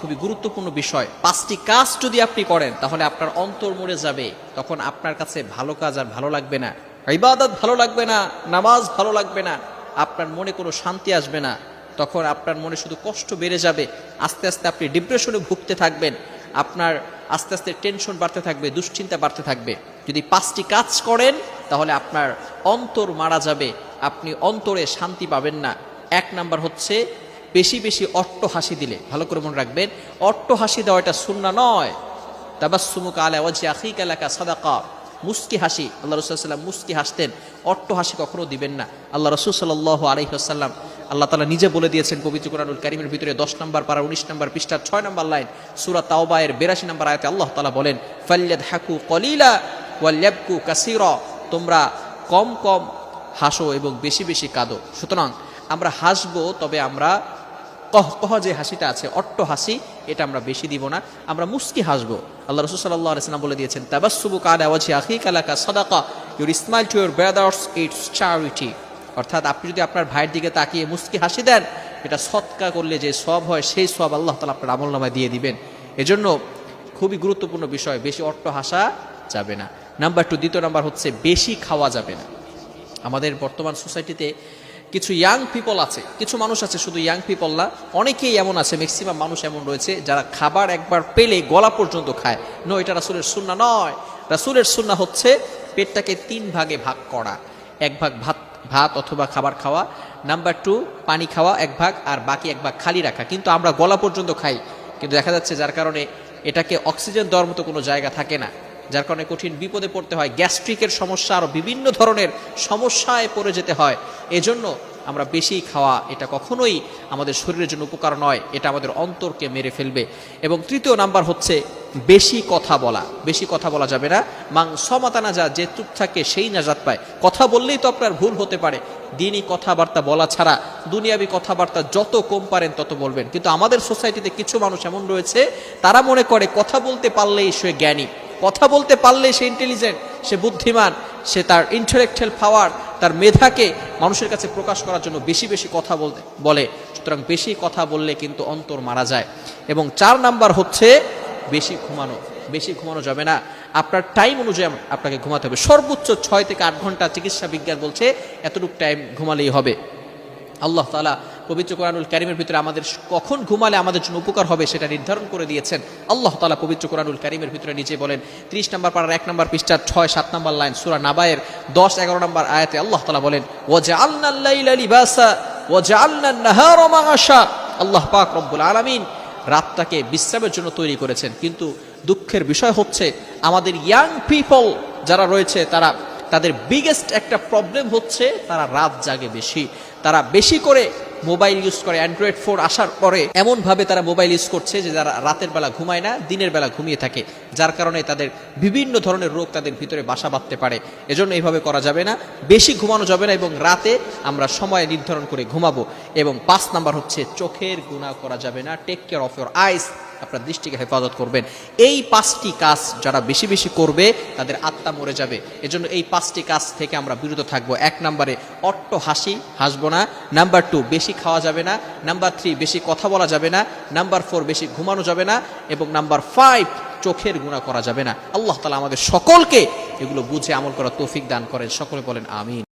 খুবই গুরুত্বপূর্ণ বিষয়। পাঁচটি কাজ যদি আপনি করেন, তাহলে আপনার অন্তর মরে যাবে। তখন আপনার কাছে ভালো কাজ আর ভালো লাগবে না। ইবাদত ভালো লাগবে না, নামাজ ভালো লাগবে না, আপনার মনে কোনো শান্তি আসবে না। তখন আপনার মনে শুধু কষ্ট বেড়ে যাবে। আস্তে আস্তে আপনি ডিপ্রেশনে ভুগতে থাকবেন। আপনার আস্তে আস্তে টেনশন বাড়তে থাকবে, দুশ্চিন্তা বাড়তে থাকবে। যদি পাঁচটি কাজ করেন, তাহলে আপনার অন্তর মারা যাবে। আপনি অন্তরে শান্তি পাবেন না। এক নাম্বার হচ্ছে বেশি বেশি অট্ট হাসি দিলে, ভালো করে মনে রাখবেন, অট্ট হাসি দেওয়া এটা সুন্না নয়। তাবাসুমুক আলা ওয়াজি আখিক এলাকা সাদাকা। মুস্কি হাসি, আল্লাহ রসুল সাল্লাম মুস্কি হাসতেন। অট্ট হাসি কখনো দিবেন না। আল্লাহ রসুল সাল্লাহ আলহিহাসাল্লাম আল্লাহ তালা নিজে বলে দিয়েছেন পবিত্র কোরআনুল কারিমের ভিতরে দশ নম্বর পারা, উনিশ নম্বর পৃষ্ঠার ছয় নম্বর লাইন, সুরা তাওবায়ের বেরাশি নম্বর আয়তে আল্লাহ তালা বলেন ফাল্যাদ হাকু কলিলা ওয়াল্যাবকু কাসির। তোমরা কম কম হাসো এবং বেশি বেশি কাঁদো। সুতরাং আমরা হাসবো, তবে আমরা কহ যে হাসিটা আছে, অট্ট হাসি, এটা আমরা বেশি দিব না। আমরা মুস্কি হাসবো। আল্লাহ রসুল সাল্লাহ আলাইসালাম বলে দিয়েছেন তাবাসুবু কাদ আওয়াজি আখি কালাকা সদাকা your smile to your brothers it's charity অর্থাৎ আপনি যদি আপনার ভাইয়ের দিকে তাকিয়ে মুস্কি হাসি দেন, এটা সৎকা করলে যে সব হয়, সেই সব আল্লাহ তালা আপনার আমল নামায় দিয়ে দিবেন। এজন্য খুবই গুরুত্বপূর্ণ বিষয়, বেশি অট্ট হাসা যাবে না। নাম্বার টু দ্বিতীয় নাম্বার হচ্ছে, বেশি খাওয়া যাবে না। আমাদের বর্তমান সোসাইটিতে কিছু ইয়াং পিপল আছে, কিছু মানুষ আছে, শুধু ইয়াং পিপল না, অনেকেই এমন আছে ম্যাক্সিমাম মানুষ এমন রয়েছে, যারা খাবার একবার পেলে গলা পর্যন্ত খায়। নো এটা রাসুলের সুন্না নয়। রাসুলের সুন্না হচ্ছে পেটটাকে তিন ভাগে ভাগ করা। এক ভাগ ভাত ভাত অথবা খাবার খাওয়া নাম্বার টু পানি খাওয়া, এক ভাগ, আর বাকি এক ভাগ খালি রাখা। কিন্তু আমরা গলা পর্যন্ত খাই, কিন্তু দেখা যাচ্ছে যার কারণে এটাকে অক্সিজেন দেওয়ার মতো কোনো জায়গা থাকে না। যার কারণে কঠিন বিপদে পড়তে হয়, গ্যাস্ট্রিকের সমস্যা আরও বিভিন্ন ধরনের সমস্যায় পড়ে যেতে হয়। এজন্য আমরা বেশি খাওয়া এটা কখনোই আমাদের শরীরের জন্য উপকার নয়, এটা আমাদের অন্তরকে মেরে ফেলবে। এবং তৃতীয় নাম্বার হচ্ছে বেশি কথা বলা। বেশি কথা বলা যাবে না। মাং সমাতানা যা যে চুপ থাকে সেই নাজাত পায়। কথা বললেই তো আপনার ভুল হতে পারে। দিনই কথাবার্তা বলা ছাড়া দুনিয়াবি কথাবার্তা যত কম পারেন তত বলবেন। কিন্তু আমাদের সোসাইটিতে কিছু মানুষ এমন রয়েছে, তারা মনে করে কথা বলতে পারলেই সে জ্ঞানী। কথা বলতে পারলে সে ইন্টেলিজেন্ট সে বুদ্ধিমান, সে তার ইন্টালেকচুয়াল পাওয়ার তার মেধাকে মানুষের কাছে প্রকাশ করার জন্য বেশি বেশি কথা বলতে, বলে। সুতরাং বেশি কথা বললে কিন্তু অন্তর মারা যায়। এবং চার নাম্বার হচ্ছে বেশি ঘুমানো। বেশি ঘুমানো যাবে না। আপনার টাইম অনুযায়ী আপনাকে ঘুমাতে হবে। সর্বোচ্চ ছয় থেকে আট ঘণ্টা চিকিৎসা বিজ্ঞান বলছে, এতটুকু টাইম ঘুমালেই হবে। আল্লাহ তালা পবিত্র কোরআনুল কারিমের ভিতরে আমাদের কখন ঘুমালে আমাদের জন্য উপকার হবে সেটা নির্ধারণ করে দিয়েছেন আল্লাহ তালা পবিত্র কোরআনুল কারিমের ভিতরে নিজে বলেন। ত্রিশ নম্বর পাড়ার এক নম্বর পৃষ্ঠার ছয়, সাত নম্বর লাইন, সুরা নাবায়ের দশ, এগারো নম্বর আয়াতে আল্লাহ তালা বলেন ও যে আল্লাহ ও যে আল্লাহ আল্লাহ পাক রব্বুল আলমিন রাতটাকে বিশ্রামের জন্য তৈরি করেছেন। কিন্তু দুঃখের বিষয় হচ্ছে আমাদের ইয়াং পিপল যারা রয়েছে তারা, তাদের বিগেস্ট একটা প্রবলেম হচ্ছে তারা রাত জাগে বেশি। তারা বেশি করে মোবাইল ইউজ করে, অ্যান্ড্রয়েড ফোর আসার পরে এমনভাবে তারা মোবাইল ইউজ করছে যে যারা রাতের বেলা ঘুমায় না, দিনের বেলা ঘুমিয়ে থাকে, যার কারণে তাদের বিভিন্ন ধরনের রোগ তাদের ভিতরে বাসা বাঁধতে পারে। এজন্য এইভাবে করা যাবে না। বেশি ঘুমানো যাবে না এবং রাতে আমরা সময় নির্ধারণ করে ঘুমাবো এবং পাঁচ নাম্বার হচ্ছে, চোখের গুণা করা যাবে না। Take care of your eyes আপনার দৃষ্টিকে হেফাজত করবেন। এই পাঁচটি কাজ যারা বেশি বেশি করবে, তাদের আত্মা মরে যাবে। এজন্য এই পাঁচটি কাজ থেকে আমরা বিরত থাকব। এক নম্বরে, অট্ট হাসি, হাসবো না। নাম্বার টু, বেশি খাওয়া যাবে না। নাম্বার থ্রি, বেশি কথা বলা যাবে না। নাম্বার ফোর, বেশি ঘুমানো যাবে না। এবং নাম্বার ফাইভ, চোখের গুণা করা যাবে না। আল্লাহ তালা আমাদের সকলকে এগুলো বুঝে আমল করা তৌফিক দান করেন। সকলে বলেন, আমিন।